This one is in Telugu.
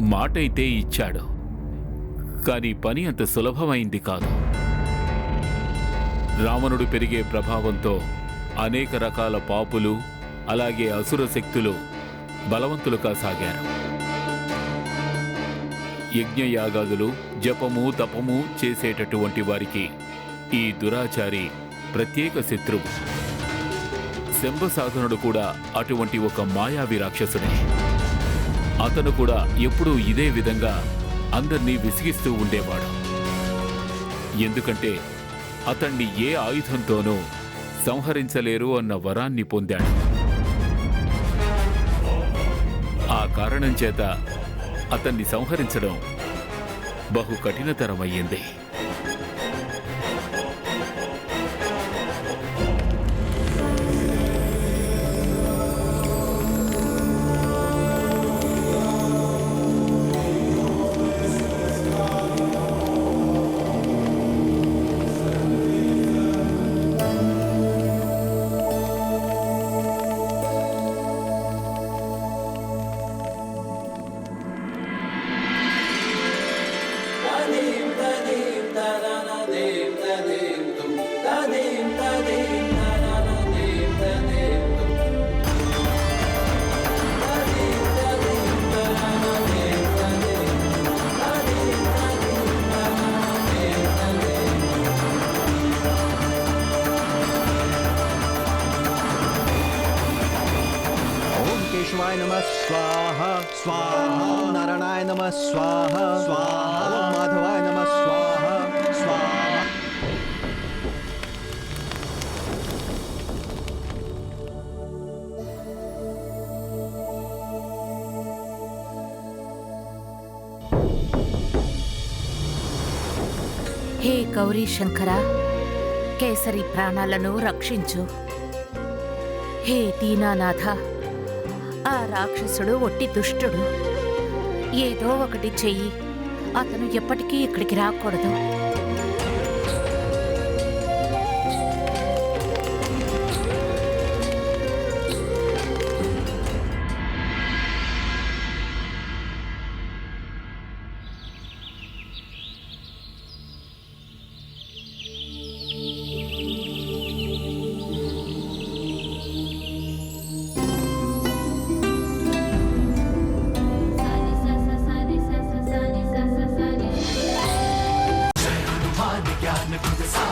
మాటైతే ఇచ్చాడు. కానీ పని అంత సులభమైంది కాదు. రావణుడు పెరిగే ప్రభావంతో అనేక రకాల పాపులు అలాగే అసుర శక్తులు బలవంతులు కాసాగారు. యజ్ఞయాగాదులు జపము తపము చేసేటటువంటి వారికి ఈ దురాచారి ప్రత్యేక శత్రువు. శంభసాధనుడు కూడా అటువంటి ఒక మాయావి రాక్షసుడే. అతను కూడా ఎప్పుడూ ఇదే విధంగా అందర్నీ విసిగిస్తూ ఉండేవాడు. ఎందుకంటే అతన్ని ఏ ఆయుధంతోనూ సంహరించలేరు అన్న వరాన్ని పొందాడు. ఆ కారణం చేత అతన్ని సంహరించడం బహు కఠినతరమయ్యింది. నమ స్వాహ స్వాహ నారాయణాయ నమ స్వాహ స్వాహ మాధవాయ నమ స్వాహ స్వాహ హే గౌరీ శంకర కేసరి ప్రాణాలను రక్షించు హే దీనానాథ ఆ రాక్షసుడు ఒట్టి దుష్టుడు. ఏదో ఒకటి చెయ్యి. అతను ఎప్పటికీ ఇక్కడికి రాకూడదు. got nothing to say.